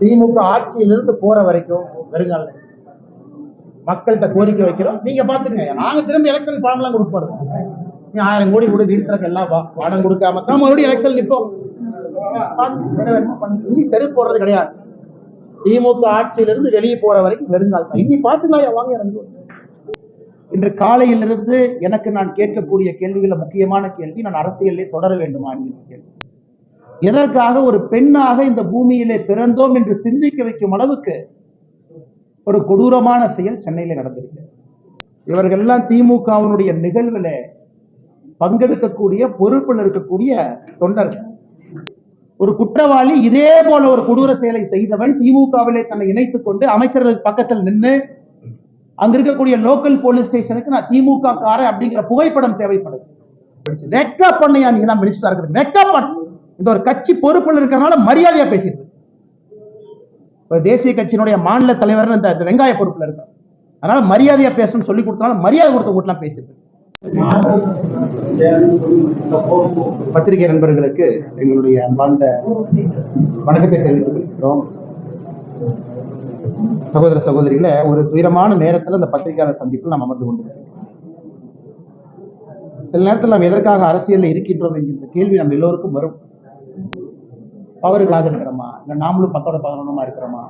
திமுக ஆட்சியிலிருந்து போற வரைக்கும் வருங்கால மக்கள்கிட்ட கோரிக்கை வைக்கிறோம். நீங்க பாத்துங்க நாங்க திரும்ப எலெக்ஷன் ஃபார்ம்லாம் கொடுப்போம் நீ ஆயிரம் கோடி கொடு வீட்டுக்கு எல்லாம் பணம் கொடுக்காம. தான் மறுபடியும் எலெக்ஷன் நிற்போம். இனி செருப்பு போடுறது கிடையாது. திமுக ஆட்சியிலிருந்து வெளியே போற வரைக்கும் வெறுங்கால் தான் இனி பாத்துக்கலாம் வாங்க இறங்கு இன்று காலையிலிருந்து எனக்கு நான் கேட்கக்கூடிய கேள்விகள முக்கியமான கேள்வி நான் அரசியலிலே தொடர வேண்டுமா? என்கிற கேள்வி. எதற்காக ஒரு பெண்ணாக இந்த பூமியிலே பிறந்தோம் என்று சிந்திக்க வைக்கும் அளவுக்கு ஒரு கொடூரமான செயல் சென்னையில நடந்திருக்கு. இவர்கள் எல்லாம் திமுகவினுடைய நிகழ்வுல பங்கெடுக்கக்கூடிய பொறுப்பில் இருக்கக்கூடிய தொண்டர்கள். ஒரு குற்றவாளி இதே போல ஒரு கொடூர செயலை செய்தவன் திமுகவிலே தன்னை இணைத்துக் கொண்டு அமைச்சர்கள் பக்கத்தில் நின்று அங்க இருக்கக்கூடிய லோக்கல் போலீஸ் ஸ்டேஷனுக்கு நான் திமுக காரன் அப்படிங்கிற புகைப்படம் தேவைப்படுது. வெட்கா பண்ணையா நீங்க தான் மினிஸ்டரா இருக்கிறது பண்ண. இந்த ஒரு கட்சி பொறுப்பில் இருக்கிறனால மரியாதையா பேசிட்டு ஒரு தேசிய கட்சியினுடைய மாநில தலைவர் இந்த வெங்காய பொறுப்பில் இருக்கார். அதனால மரியாதையா பேசணும்னு சொல்லி கொடுத்தனால மரியாதை கொடுத்த கூட்டலாம் பேசிட்டு பத்திரிகை நண்பர்களுக்கு எங்களுடைய அன்பார்ந்த வணக்கத்தை தெரிவித்துக் கொள்கிறோம். சகோதர சகோதரிகளை ஒரு துயரமான நேரத்தில் அந்த பத்திரிகையாளர் சந்திப்பில் நாம் அமர்ந்து கொண்டிருக்கிறோம். சில நேரத்தில் நாம் எதற்காக அரசியலில் இருக்கின்றோம் என்கின்ற கேள்வி நம்ம எல்லோருக்கும் வரும். பவர்களாக இருக்கிறோமா இல்லை நாமளும் பத்தோட பதினொன்றுமா இருக்கிறோமா?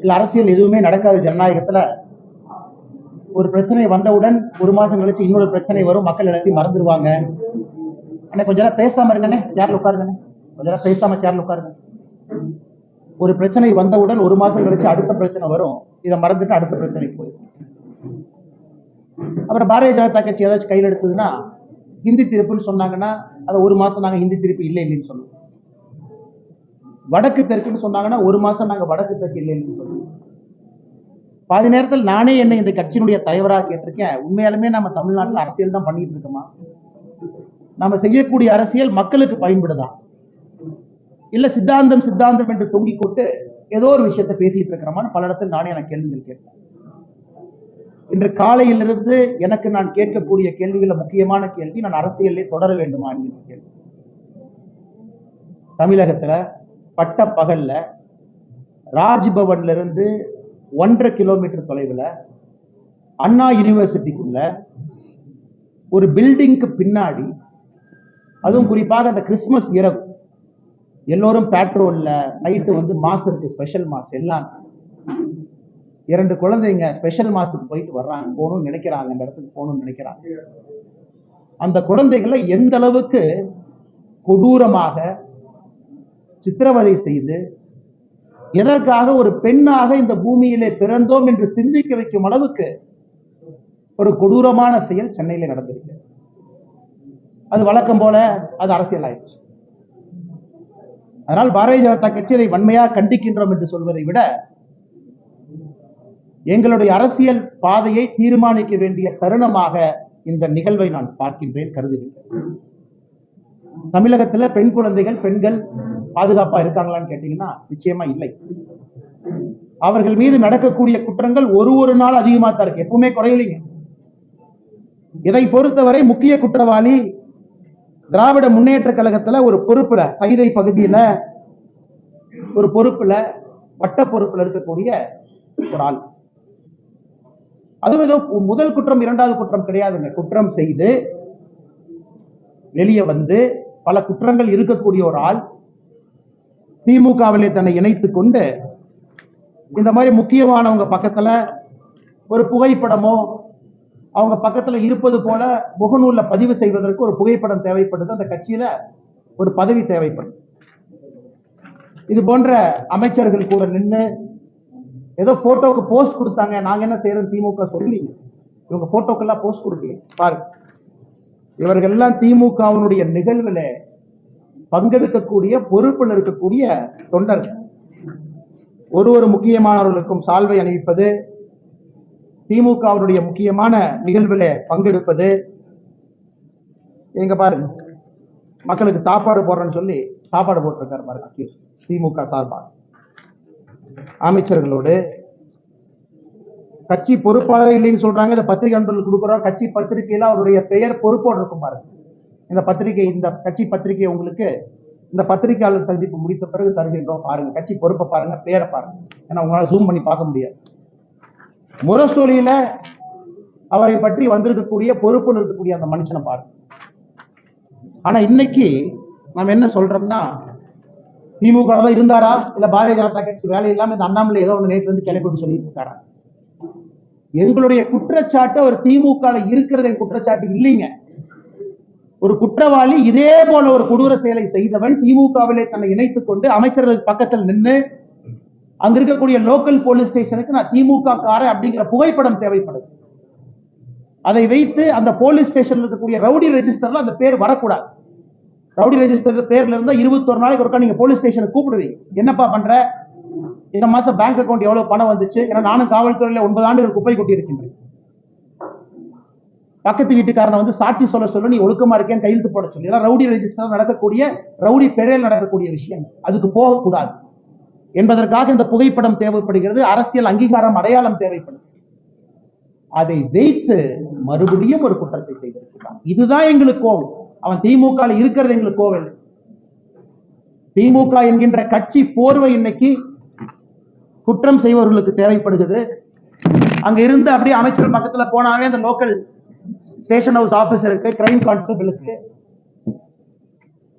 இல்லை அரசியல் எதுவுமே நடக்காது ஜனநாயகத்துல. ஒரு பிரச்சனை வந்தவுடன் ஒரு மாசம் கழிச்சு இன்னொரு பிரச்சனை வரும் மக்கள் எல்லாத்தையும் மறந்துடுவாங்க அண்ணே கொஞ்ச நேரம் பேசாம இருங்கண்ணே சேர்ல உட்காருங்கண்ணே. கொஞ்ச நேரம் பேசாம சேர்ல உட்காருங்க. ஒரு பிரச்சனை வந்தவுடன் ஒரு மாசம் கழிச்சு அடுத்த பிரச்சனை வரும். இதை மறந்துட்டு அடுத்த பிரச்சனைக்கு போயிடும். அப்புறம் பாரதிய ஜனதா கட்சி ஏதாச்சும் கையில் எடுத்ததுன்னா ஹிந்தி திருப்புன்னு சொன்னாங்கன்னா அதை ஒரு மாசம் நாங்க ஹிந்தி திருப்பு இல்லை இல்லைன்னு சொல்லுவோம். வடக்கு தெற்குன்னு சொன்னாங்கன்னா ஒரு மாசம் நாங்க வடக்கு தெற்கு இல்லை இல்லைன்னு சொல்லுவோம். பாதி நேரத்தில் நானே என்னை இந்த கட்சியினுடைய தலைவராக கேட்டிருக்கேன். உண்மையாலுமே நம்ம தமிழ்நாட்டில் அரசியல் தான் பண்ணிட்டு இருக்கோமா? நம்ம செய்யக்கூடிய அரசியல் மக்களுக்கு பயன்படுதா? இல்ல சித்தாந்தம் சித்தாந்தம் என்று தொங்கிக் கொண்டு ஏதோ ஒரு விஷயத்தை பேசிட்டு இருக்கிறோமான்னு பல இடத்துல நானே எனக்கு கேள்விகள் கேட்பேன். இன்று காலையிலிருந்து எனக்கு நான் கேட்கக்கூடிய கேள்விகளில் முக்கியமான கேள்வி நான் அரசியலே தொடர வேண்டுமா என்கிற கேள்வி. தமிழகத்துல பட்ட பகல்ல ராஜ்பவன்ல இருந்து ஒன்றரை கிலோமீட்டர் தொலைவில் அண்ணா யூனிவர்சிட்டிக்குள்ள ஒரு பில்டிங்க்கு பின்னாடி அதுவும் குறிப்பாக அந்த கிறிஸ்மஸ் இரவு எல்லோரும் பேட்ரோலில் நைட்டு வந்து மாஸ் இருக்கு ஸ்பெஷல் மாஸ் எல்லாம். இரண்டு குழந்தைங்க ஸ்பெஷல் மாஸுக்கு போயிட்டு வர்றாங்க. போகணும்னு நினைக்கிறாங்க. அந்த இடத்துக்கு போகணும்னு நினைக்கிறாங்க. அந்த குழந்தைகளை எந்த அளவுக்கு கொடூரமாக சித்திரவதை செய்து எதற்காக ஒரு பெண்ணாக இந்த பூமியிலே பிறந்தோம் என்று சிந்திக்க வைக்கும் அளவுக்கு ஒரு கொடூரமான செயல் சென்னையில நடந்திருக்கு. அது வழக்கம் போல அது அரசியல் ஆயிடுச்சு. அதனால் பாரதிய ஜனதா கட்சி இதை வன்மையாக கண்டிக்கின்றோம் என்று சொல்வதை விட எங்களுடைய அரசியல் பாதையை தீர்மானிக்க வேண்டிய தருணமாக இந்த நிகழ்வை நான் பார்க்கின்றேன் கருதுகின்றேன். தமிழகத்துல பெண் குழந்தைகள் பெண்கள் பாதுகாப்பா இருக்காங்களான்னு கேட்டீங்கன்னா நிச்சயமா இல்லை. அவர்கள் மீது நடக்கக்கூடிய குற்றங்கள் ஒரு ஒரு நாள் அதிகமா தான் இருக்கு. எப்பவுமே குறையலைங்க. இதை பொறுத்தவரை முக்கிய குற்றவாளி திராவிட முன்னேற்ற கழகத்துல ஒரு பொறுப்புல சைதை பகுதியில ஒரு பொறுப்புல வட்ட பொறுப்புல இருக்கக்கூடிய ஒரு ஆள். அதுவும் ஏதோ முதல் குற்றம் இரண்டாவது குற்றம் கிடையாதுங்க. குற்றம் செய்து வெளியே வந்து பல குற்றங்கள் இருக்கக்கூடிய ஒரு ஆள் திமுகவிலே தன்னை இணைத்து கொண்டு இந்த மாதிரி முக்கியமானவங்க பக்கத்துல ஒரு புகைப்படமோ அவங்க பக்கத்துல இருப்பது போல முகநூல்ல பதிவு செய்வதற்கு ஒரு புகைப்படம் தேவைப்படுது. அந்த கட்சியில ஒரு பதவி தேவைப்படுது இது போன்ற அமைச்சர்கள் கூட நின்று ஏதோ போட்டோக்கு போஸ்ட் கொடுத்தாங்க. நாங்க என்ன செய்யறது திமுக சொல்லி இவங்க போட்டோக்கெல்லாம் போஸ்ட் கொடுக்கல. பாருங்க. இவர்கள் எல்லாம் திமுகவினுடைய நிகழ்வுல பங்கெடுக்கக்கூடிய பொறுப்பில் இருக்கக்கூடிய தொண்டர்கள். ஒரு ஒரு முக்கியமானவர்களுக்கும் சால்வை அணிவிப்பது திமுகவினுடைய முக்கியமான நிகழ்வுல பங்கெடுப்பது. எங்க பாருங்க. மக்களுக்கு சாப்பாடு போடுறேன்னு சொல்லி சாப்பாடு போட்டிருக்காரு பாருங்க திமுக சார்பாக. அமைச்சர்களோடு கட்சி பொறுப்பாளர் இல்லைன்னு சொல்றாங்க. இந்த பத்திரிகை நண்பர்கள் கொடுக்குறோம். கட்சி பத்திரிகையில அவருடைய பெயர் பொறுப்போடு இருக்கும் பாருங்க. இந்த பத்திரிகை இந்த கட்சி பத்திரிகை உங்களுக்கு இந்த பத்திரிகையாளர் சந்திப்பு முடித்த பிறகு தருகின்றோம் பாருங்க. கட்சி பொறுப்பை பாருங்க பேரை பாருங்க. ஏன்னா உங்களால ஜூம் பண்ணி பார்க்க முடியாது. முரசொலியில அவரை பற்றி வந்திருக்கக்கூடிய பொறுப்புன்னு இருக்கக்கூடிய அந்த மனுஷனை பாருங்க. ஆனா இன்னைக்கு நம்ம என்ன சொல்றோம்னா திமுக தான் இருந்தாரா? இல்ல பாரதிய ஜனதா கட்சி வேலை இல்லாம இந்த அண்ணாமலை ஏதோ ஒன்று நேற்று வந்து கிளப்பி சொல்லிட்டு இருக்காரா? எங்களுடைய குற்றச்சாட்டு அவர் திமுக ல இருக்கிறது குற்றச்சாட்டு இல்லைங்க. ஒரு குற்றவாளி இதே போல ஒரு கொடூர செயலை செய்தவன் திமுகவிலே தன்னை இணைத்துக் கொண்டு அமைச்சர்கள் பக்கத்தில் நின்று அங்க இருக்கக்கூடிய லோக்கல் போலீஸ் ஸ்டேஷனுக்கு நான் திமுக காரன் அப்படிங்கிற புகைப்படம் தேவைப்படுது. அதை வைத்து அந்த போலீஸ் ஸ்டேஷன்ல இருக்கக்கூடிய ரவுடி ரெஜிஸ்டர்ல அந்த பேர் வரக்கூடாது. ரவுடி ரெஜிஸ்டர் பேர்ல இருந்தா இருபத்தொரு நாளைக்கு ஒருக்கா நீங்க போலீஸ் ஸ்டேஷனுக்கு கூப்பிடுவீங்க. என்னப்பா பண்ற? இந்த மாசம் பேங்க் அக்கௌண்ட் எவ்வளவு பணம் வந்துச்சு? ஏன்னா நானும் காவல்துறையில ஒன்பது ஆண்டுகள் குப்பை கொட்டி இருக்கின்றேன் பக்கத்து வீட்டுக்காரனை வந்து சாட்சி சொல்ல சொல்ல நீ ஒழுக்கமா இருக்கேன் கையெழுத்து போட சொல்லி. ஏன்னா ரவுடி ரெஜிஸ்டர் நடக்கக்கூடிய ரவுடி பெயரில் நடக்கக்கூடிய விஷயம். அதுக்கு போகக்கூடாது. என்பதற்காக இந்த புகைப்படம் தேவைப்படுகிறது. அரசியல் அங்கீகாரம் அடையாளம் தேவைப்படுது அதை வைத்து மறுபடியும் ஒரு குற்றத்தை செய்திருக்கிறான். இதுதான் எங்களுக்கு கோவம் அவன் திமுக இருக்கிறது எங்களுக்கு கோவில் திமுக என்கின்ற கட்சி போர்வை இன்னைக்கு குற்றம் செய்வர்களுக்கு தேவைப்படுகிறது. அங்க இருந்து அப்படியே அமைச்சர் பக்கத்துல போனாவே அந்த லோக்கல் ஸ்டேஷன் ஹவுஸ் ஆபீசருக்கு கிரைம் கான்ஸ்டபிளுக்கு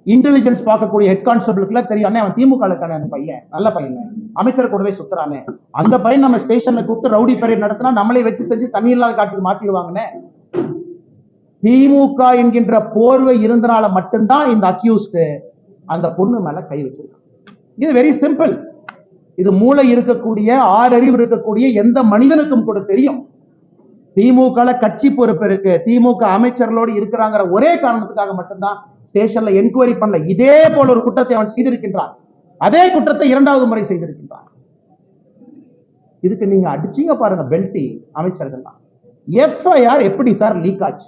இன்டெலிஜென்ஸ் பார்க்கக்கூடிய ஹெட் கான்ஸ்டபிளுக்குல தெரியும் அண்ணே அவன் திமுக அந்த பையன். நல்ல பையன். அமைச்சர் கூடவே சுத்துறானே. அந்த பையன் நம்ம ஸ்டேஷன்ல கூப்பிட்டு ரவுடி பரேட் நடத்தினா நம்மளே வச்சு செஞ்சு தண்ணி இல்லாத காட்டுக்கு மாத்திடுவாங்கன்னு திமுக என்கின்ற போர்வை இருந்தனால மட்டும்தான் இந்த அக்யூஸ்டு அந்த பொண்ணு மேல கை வச்சிருக்கான். இது வெரி சிம்பிள் இது மூளை இருக்கக்கூடிய ஆறறிவு இருக்கக்கூடிய எந்த மனிதனுக்கும் கூட தெரியும். திமுக கட்சி பொறுப்பு இருக்கு. திமுக அமைச்சர்களோடு இருக்கிறாங்கிற ஒரே காரணத்துக்காக மட்டும்தான் ஸ்டேஷன்ல என்கொயரி பண்ணல இதே போல ஒரு குற்றத்தை அவன் செய்திருக்கின்றான். அதே குற்றத்தை இரண்டாவது முறை செய்திருக்கின்றான். இதுக்கு நீங்க அடிச்சீங்க பாருங்க பெல்டி அமைச்சர்கள்லாம். எஃப்ஐஆர் எப்படி சார் லீக் ஆச்சு?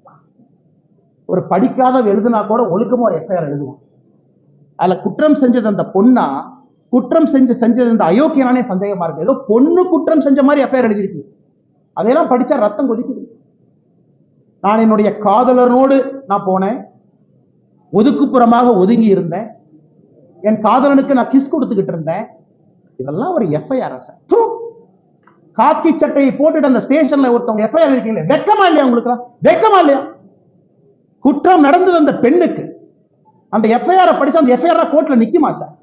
ஒரு படிக்காத எழுதுனா கூட ஒழுக்கமாக ஒரு எஃப்ஐஆர் எழுதுவோம் அதில் குற்றம் செஞ்சது அந்த பொண்ணா குற்றம் செஞ்சு செஞ்சது அந்த அயோக்கியனானே சந்தேகமா இருக்கு. ஏதோ பொண்ணு குற்றம் செஞ்ச மாதிரி எஃப்ஐஆர் எழுதியிருக்கு. அதையெல்லாம் படிச்சா ரத்தம் கொதிக்குது. நான் என்னுடைய காதலனோடு நான் போனேன். ஒதுக்குப்புறமாக ஒதுங்கி இருந்தேன். என் காதலனுக்கு நான் கிஸ் கொடுத்துக்கிட்டு இருந்தேன். இதெல்லாம் ஒரு எஃப்ஐஆர் சார். காக்கி சட்டையை போட்டுட்டு அந்த ஸ்டேஷன்ல ஒருத்தவங்க எஃப்ஐஆர் இருக்கீங்களே வெக்கமா இல்லையா உங்களுக்கு வெக்கமா இல்லையா? குற்றம் நடந்தது அந்த பெண்ணுக்கு. அந்த எஃப்ஐஆரை படிச்சு அந்த எஃப்ஐஆர் கோர்ட்டில் நிற்குமா சார்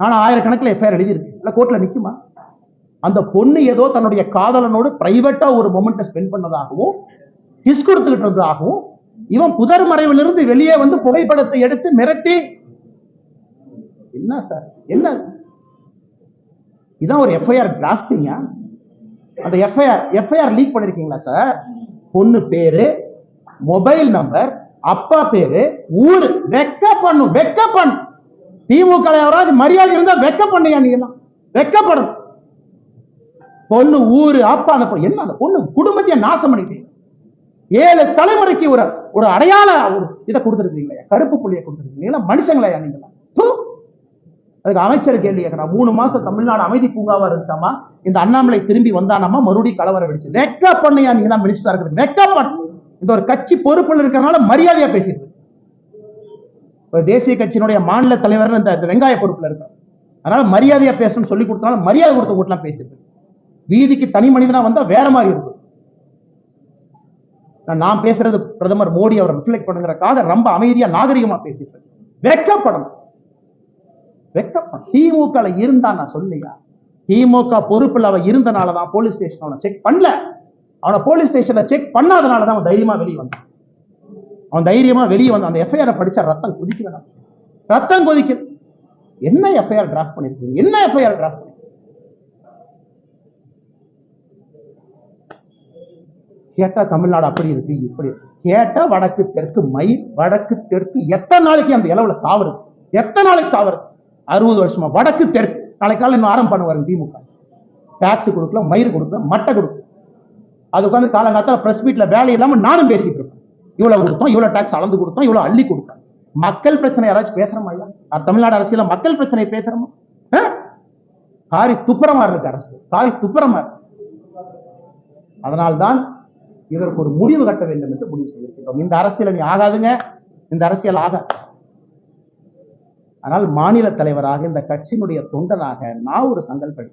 ஆனால் ஆயிரக்கணக்கில் எஃப்ஐஆர் எழுதியிருக்கு. இல்லை கோர்ட்டில் நிற்குமா அந்த பொண்ணு ஏதோ தன்னுடைய காதலனோடு பிரைவேட்டாக ஒரு மொமெண்ட்டை ஸ்பெண்ட் பண்ணதாகவும் கிஸ் கொடுத்துக்கிட்டு இருந்ததாகவும் இவன் புதர் மறைவிலிருந்து வெளியே வந்து புகைப்படத்தை எடுத்து மிரட்டி. என்ன சார் என்ன? இதான் ஒரு எஃப்ஐஆர் டிராஃப்டிங்கா அந்த எஃப்ஐஆர் எஃப்ஐஆர் லீக் பண்ணிருக்கீங்களா சார் பொண்ணு பேரு மொபைல் நம்பர் அப்பா பேரு ஊரு. வெக்க பண்ணும் வெக்க பண்ணும் திமுக யாராவது மரியாதை இருந்தா வெக்க பண்ணுங்க நீ வெக்கப்படும். பொண்ணு ஊரு அப்பா அந்த பொண்ணு. என்ன அந்த பொண்ணு? குடும்பத்தையே நாசம் பண்ணிட்டீங்க ஏழு தலைமுறைக்கு ஒரு ஒரு அடையாள ஒரு இதை கொடுத்துருக்கீங்களா கருப்பு புள்ளியை கொடுத்துருக்கீங்களா மனுஷங்களையா நீங்க அதுக்கு அமைச்சர் கேள்வி கேட்கறான் மூணு மாசம் தமிழ்நாடு அமைதி பூங்காவா இருந்துச்சாமா? இந்த அண்ணாமலை திரும்பி வந்தானாமா? மறுபடியும் கலவரம் வெடிச்சு. வெக்க பண்ணியா நீங்க தான் மினிஸ்டரா இருக்கிறது வெக்க பண்ணு. இந்த ஒரு கட்சி பொறுப்பில் இருக்கிறனால மரியாதையா பேசிட்டு ஒரு தேசிய கட்சியினுடைய மாநில தலைவர் இந்த வெங்காய பொறுப்புல இருக்கார். அதனால மரியாதையா பேசணும்னு சொல்லி கொடுத்தனால மரியாதை கொடுத்த கூட்டலாம் பேசிட்டு வீதிக்கு தனி மனிதனா வந்தா வேற மாதிரி இருக்கும். நான் நான் பேசுறது பிரதமர் மோடி அவரை ரிஃப்ளெக்ட் பண்ணுங்கிறக்காக ரொம்ப அமைதியா நாகரிகமா பேசிட்டு வெக்கப்படும் வெக்கப்படும் திமுக ல இருந்தா நான் சொல்லியா? திமுக பொறுப்புல அவ இருந்தனாலதான் போலீஸ் ஸ்டேஷன் செக் பண்ணல. அவனை போலீஸ் ஸ்டேஷனில் செக் பண்ணாதனால தான் அவன் தைரியமாக வெளியே வந்தான். அவன் தைரியமாக வெளியே வந்தான். அந்த எஃப்ஐஆரை படிச்சா ரத்தம் கொதிக்குது ரத்தம் கொதிக்குது. என்ன எஃப்ஐஆர் டிராஃப்ட் பண்ணிருக்கீங்க? என்ன எஃப்ஐஆர் டிராஃப்ட் கேட்டால் தமிழ்நாடு அப்படி இருக்கு இப்படி கேட்டால் வடக்கு தெற்கு மயில் வடக்கு தெற்கு. எத்தனை நாளைக்கு அந்த இளவில் சாவறது? எத்தனை நாளைக்கு சாவறது? அறுபது வருஷமா. வடக்கு தெற்கு. நாளைக்கு காலையில் இன்னும் ஆரம்பம் பண்ணுவாரு திமுக. டாக்ஸ் கொடுக்கல மயிர் கொடுக்கல மட்டை கொடுக்கல. அது உட்காந்து காலங்காத்தால பிரஸ் மீட்ல வேலை இல்லாம நானும் பேசிட்டு இருப்பேன். இவ்வளவு கொடுத்தோம் இவ்வளவு டாக்ஸ் அளந்து கொடுத்தோம் இவ்வளவு அள்ளி கொடுத்தோம். மக்கள் பிரச்சனை யாராச்சும் பேசுறோமா ஐயா தமிழ்நாடு அரசியல மக்கள் பிரச்சனை பேசுறோமா? காரி துப்புரமா இருக்கு அரசு. காரி துப்புரமா அதனால்தான் இதற்கு ஒரு முடிவு கட்ட வேண்டும் என்று முடிவு செய்திருக்கிறோம் இந்த அரசியல் நீ ஆகாதுங்க. இந்த அரசியல் ஆகாது. ஆனால் மாநில தலைவராக இந்த கட்சியினுடைய தொண்டனாக நான் ஒரு சங்கல்பம்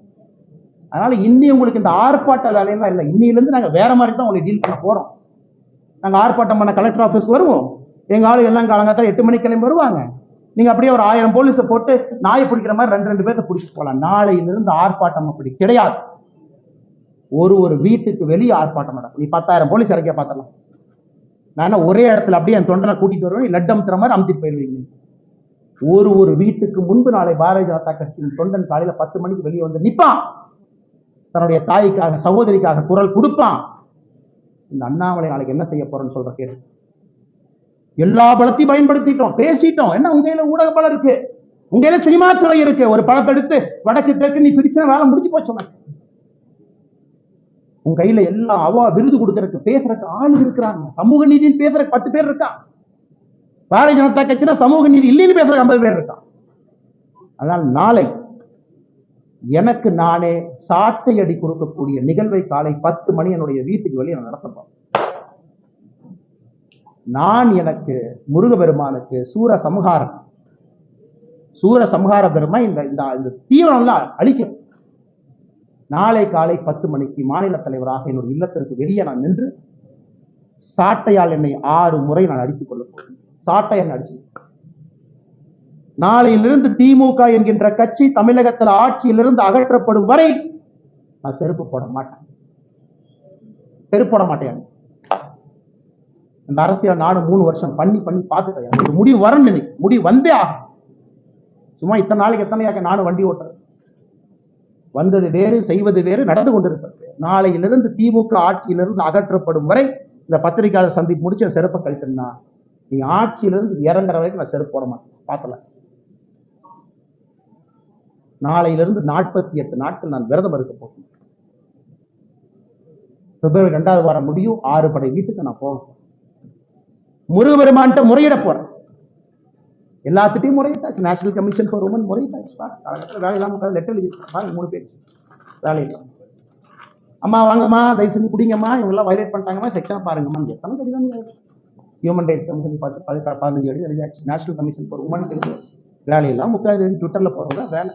அதனால இன்னி உங்களுக்கு இந்த ஆர்ப்பாட்ட வேலையெல்லாம் இல்லை. இன்னிலிருந்து நாங்கள் வேற மாதிரி தான் உங்களை டீல் பண்ண போறோம். நாங்கள் ஆர்ப்பாட்டம் பண்ண கலெக்டர் ஆஃபீஸ் வருவோம். எங்கள் ஆளு எல்லாம் காலங்காத்தால் எட்டு மணி கிளம்பி வருவாங்க. நீங்க அப்படியே ஒரு ஆயிரம் போலீஸை போட்டு நாயை பிடிக்கிற மாதிரி ரெண்டு ரெண்டு பேர்த்த பிடிச்சிட்டு போகலாம் நாளையிலிருந்து ஆர்ப்பாட்டம் அப்படி கிடையாது. ஒரு ஒரு வீட்டுக்கு வெளியே ஆர்ப்பாட்டம் நடக்கும். நீ பத்தாயிரம் போலீஸ் இறக்கிய பார்த்துடலாம் நான் ஒரே இடத்துல அப்படியே என் தொண்டனை கூட்டிகிட்டு வருவேன். லட்டு அமுத்துற மாதிரி அமுத்திட்டு போயிருவீங்க ஒரு ஒரு வீட்டுக்கு முன்பு நாளை பாரதிய ஜனதா கட்சியின் தொண்டன் காலையில் பத்து மணிக்கு வெளியே வந்து நிற்பான் தன்னுடைய தாய்க்காக சகோதரிக்காக குரல் கொடுப்பான். இந்த அண்ணாமலை நாளைக்கு என்ன செய்ய போறேன்னு சொல்ற கேட்டு எல்லா பலத்தையும் பயன்படுத்திட்டோம். பேசிட்டோம். என்ன உங்க கையில ஊடக பலம் இருக்கு. உங்க கையில சினிமா துறை இருக்கு. ஒரு படத்தை எடுத்து வடக்கு தெற்கு நீ பிரிச்சா வேலை முடிஞ்சு போச்சு உன் கையில எல்லா அவா விருது கொடுக்கறதுக்கு பேசுறதுக்கு ஆள் இருக்கிறாங்க. சமூக நீதின்னு பேசுறதுக்கு பத்து பேர் இருக்கா? பாரதிய ஜனதா கட்சினா சமூக நீதி இல்லைன்னு பேசுறதுக்கு ஐம்பது பேர் இருக்கான் அதனால் நாளை எனக்கு நானே சாட்டை அடி கொடுக்கக்கூடிய நிகழ்வை காலை பத்து மணி என்னுடைய வீட்டுக்கு வெளியே நான் நடத்தப்போம். நான் எனக்கு முருகபெருமானுக்கு சூர சம்ஹாரம். சூர சம்ஹார பெருமை இந்த இந்த இந்த தீவிரம்லாம் அழிக்கும். நாளை காலை பத்து மணிக்கு மாநில தலைவராக என்னுடைய இல்லத்திற்கு வெளியே நான் நின்று சாட்டையால் என்னை ஆறு முறை நான் அடித்துக் கொள்ளப் போகிறேன். சாட்டை என்னை அடிச்சு நாளையிலிருந்து திமுக என்கின்ற கட்சி தமிழகத்தில் ஆட்சியிலிருந்து அகற்றப்படும் வரை நான் செருப்பு போட மாட்டேன். செருப்பு போட மாட்டேன். இந்த அரசியல் நானும் மூணு வருஷம் பண்ணி பண்ணி பார்த்துட்டேன். ஒரு முடிவு வரணும் இன்னைக்கு. முடிவு வந்தே ஆகும் சும்மா இத்தனை நாளைக்கு எத்தனையாக நானும் வண்டி ஓட்டுறேன் வந்தது வேறு செய்வது வேறு நடந்து கொண்டிருப்பது நாளையிலிருந்து திமுக ஆட்சியிலிருந்து அகற்றப்படும் வரை இந்த பத்திரிகையாளர் சந்திப்பு முடிச்சு செருப்பை கழித்தனா நீ ஆட்சியிலிருந்து இறங்குற வரைக்கும் நான் செருப்பு போட மாட்டேன். பார்த்தல நாளையிலிருந்து நாற்பத்தி எட்டு நாட்கள் நான் விரதம் இருக்க போகிறேன். பிப்ரவரி ரெண்டாவது வாரம் முடியும். ஆறு படை வீட்டுக்கு நான் போவேன் முருகபெருமான்ட்ட முறையிட போறேன். எல்லாத்துட்டையும் முறையிட்டாச்சு. நேஷனல் கமிஷன் ஃபார் உமன் முறையிட்டாச்சு. வேலை இல்லாமல் லெட்டர் எழுதி பாருங்க மூணு பேர். வேலை இல்லை. அம்மா வாங்கம்மா தயவு செஞ்சு குடிங்கம்மா. இவங்கெல்லாம் வயலேட் பண்ணிட்டாங்கம்மா. செக்ஷனை பாருங்கம்மா. எத்தனை கடிதம் ஹியூமன் ரைட்ஸ் கமிஷன் பார்த்து பதினஞ்சு எழுதி எழுதியாச்சு. நேஷனல் கமிஷன் ஃபார் உமன் எழுதி வேலையெல்லாம் முக்காது ட்விட்டரில் போகிறவங்க வேலை.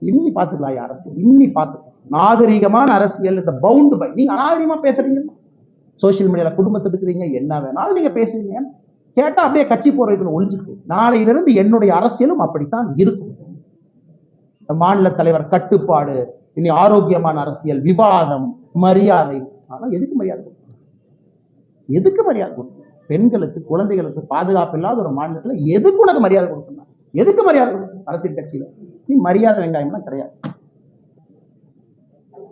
இன்னி பார்த்துக்கலாம் அரசு? இன்னி பார்த்து. நாகரிகமான அரசியல் இந்த பவுண்டு பை நீங்க அநாகரிகமா பேசுறீங்க. சோசியல் மீடியால குடும்பத்தை இருக்கிறீங்க என்ன வேணாலும் நீங்க பேசுவீங்க. கேட்டா அப்படியே கட்சி போறதுக்கு ஒழிஞ்சுக்கு நாளையிலிருந்து என்னுடைய அரசியலும் அப்படித்தான் இருக்கும். இந்த மாநில தலைவர் கட்டுப்பாடு இனி ஆரோக்கியமான அரசியல் விவாதம் மரியாதை. ஆனா எதுக்கு மரியாதை கொடுக்கணும்? எதுக்கு மரியாதை கொடுக்கணும்? பெண்களுக்கு குழந்தைகளுக்கு பாதுகாப்பு இல்லாத ஒரு மாநிலத்துல எதுக்கு உனக்கு மரியாதை கொடுக்கணும்? எதுக்கு மரியாதை அரசியல் கட்சியில. நீ மரியாதை வெங்காயம்லாம் கிடையாது.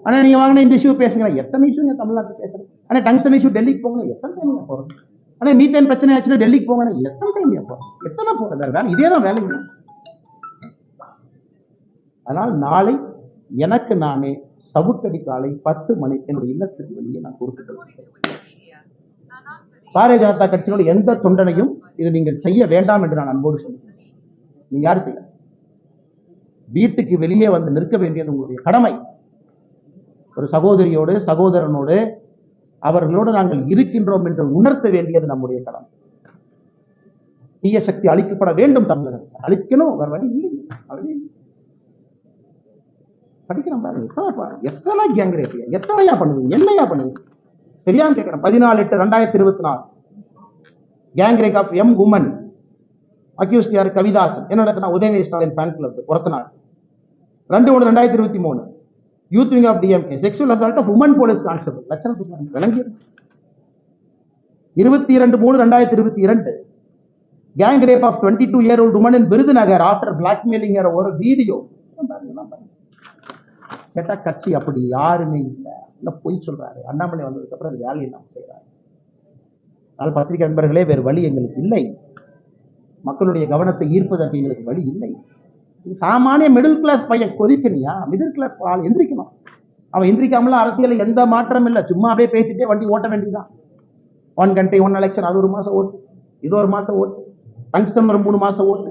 ஆனா நீங்கள் வாங்கின இந்த இஷ்யூ பேசுங்க. எத்தனை இஷ்யூ தமிழ்நாட்டில் பேசுகிறேன் ஆனா டங்ஸ்டன் இஷ்யூ டெல்லிக்கு போகணும். எத்தனை டைம் நீங்க போறது? ஆனா மீத்தேன் பிரச்சனை ஆச்சுன்னா டெல்லிக்கு போகணும் எத்தனை டைம் நீங்க போறோம் எத்தனை போறது? வேறு இதே தான் வேலை அதனால் நாளை எனக்கு நானே சவுக்கடி காலை பத்து மணிக்கு என்னுடைய இல்லத்துக்கு வெளியே நான் கொடுத்துட்டு பாரதிய ஜனதா கட்சியினுடைய எந்த தொண்டனையும் இது நீங்கள் செய்ய வேண்டாம் என்று நான் அன்போடு சொல்லுகிறேன் நீங்க யாரும் செய்யல வீட்டுக்கு வெளியே வந்து நிற்க வேண்டியது உங்களுடைய கடமை. ஒரு சகோதரியோடு சகோதரனோடு அவர்களோடு நாங்கள் இருக்கின்றோம் என்று உணர்த்த வேண்டியது நம்முடைய கடமை. தீய சக்தி அழிக்கப்பட வேண்டும் தமிழகத்தில் அழிக்கணும் வேற வழி இல்லை. வழி படிக்கிறோம் பாருங்க எத்தனை எத்தனை கேங் ரேப் எத்தனையா பண்ணுவீங்க? என்னையா பண்ணுவீங்க? தெரியாம கேட்கிறேன். பதினாலு எட்டு ரெண்டாயிரத்தி இருபத்தி நாலு. Gang rape of M woman accused யார்? கவிதாசன். என்ன நடக்குன்னா உதயநிதி ஸ்டாலின் ஃபேன் கிளப் ஒருத்த நாள். ரெண்டு ஒன்று ரெண்டாயிரத்தி இருபத்தி மூணு. Youth wing of DMK sexual assault of woman police constable லட்சணத்துக்கு விளங்கி இருபத்தி இரண்டு மூணு ரெண்டாயிரத்தி இருபத்தி இரண்டு. Gang rape of twenty two year old woman in Virudhunagar after blackmailing ஒரு வீடியோ கேட்டா கட்சி அப்படி யாருமே இல்லை. இல்லை பொய் சொல்றாரு. அண்ணாமலை வந்ததுக்கு அப்புறம் அது வேலையை நாம் செய்யறாரு. அதனால் பத்திரிகை நண்பர்களே வேறு வழி எங்களுக்கு இல்லை. மக்களுடைய கவனத்தை ஈர்ப்பதற்கு எங்களுக்கு வழி இல்லை. சாமானிய மிடில் கிளாஸ் பையன் கொதிக்கணியா மிடில் கிளாஸ் ஆள் எந்திரிக்கணும். அவன் எந்திரிக்காமலாம் அரசியலில் எந்த மாற்றமும் இல்லை. சும்மா அப்படியே பேசிட்டே வண்டி ஓட்ட வேண்டியதுதான். ஒன் கண்ட்ரி ஒன் எலெக்ஷன் அது ஒரு மாதம் ஓட்டு. இது ஒரு மாதம் ஓட்டு. டங்ஸ்டம் ஒரு மூணு மாதம் ஓட்டு.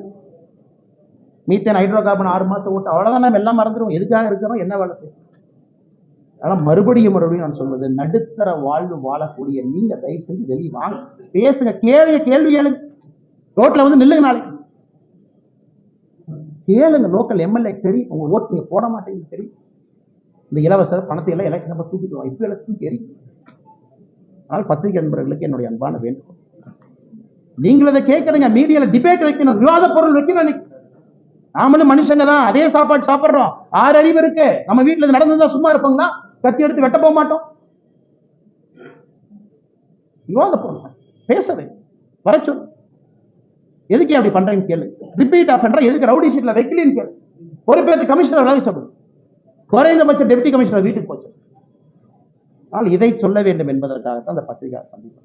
மீத்தேன் ஹைட்ரோ கார்பன் ஆறு மாதம் ஓட்டு. அவ்வளோதான் நம்ம எல்லாம் மறந்துடுவோம் எதுக்காக இருக்கிறோம்? என்ன வளர்த்து அதனால் மறுபடியும் மறுபடியும் நான் சொல்வது நடுத்தர வாழ்வு வாழக்கூடிய நீங்கள் தயவு செஞ்சு வெளியே வாங்க. பேசுங்க. கேள்வி கேள்வி கேளுங்க. ரோட்டில் வந்து நில்லுங்க நாளைக்கு. கேளுங்க லோக்கல் எம்எல்ஏ தெரியும் உங்க ஓட்டு நீங்க போட மாட்டேங்குது தெரியும் இந்த இலவச பணத்தை எல்லாம் எலெக்ஷன் தூக்கிட்டு தூக்கிடுவோம் இப்போ எலெக்ஷன் தெரியும் ஆனால் பத்திரிகை நண்பர்களுக்கு என்னுடைய அன்பான வேண்டுகோள். நீங்கள் அதை கேட்குறீங்க மீடியாவில் டிபேட் வைக்கணும். விவாத பொருள் வைக்கணும் இன்னைக்கு. நாமளும் மனுஷங்க தான். அதே சாப்பாடு சாப்பிட்றோம். ஆறு அறிவு இருக்கு. நம்ம வீட்டில் இது நடந்ததா சும்மா இருப்பாங்களா? கத்தி எடுத்து வெட்ட போக மாட்டோம். விவாத பொருள். பேசவே வர சொல்லு. எதுக்கு அப்படி பண்றேன்னு கேளு. ரிப்பீட் ஆஃப் பண்ற எதுக்கு ரவுடி சீட்ல வைக்கலன்னு கேளு. பொறுப்பேற்று கமிஷனர் வேலை சொல்லு. குறைந்தபட்ச டெப்டி கமிஷனர் வீட்டுக்கு போச்சு. ஆனால் இதை சொல்ல வேண்டும் என்பதற்காகத்தான் அந்த பத்திரிகை சந்திப்பு.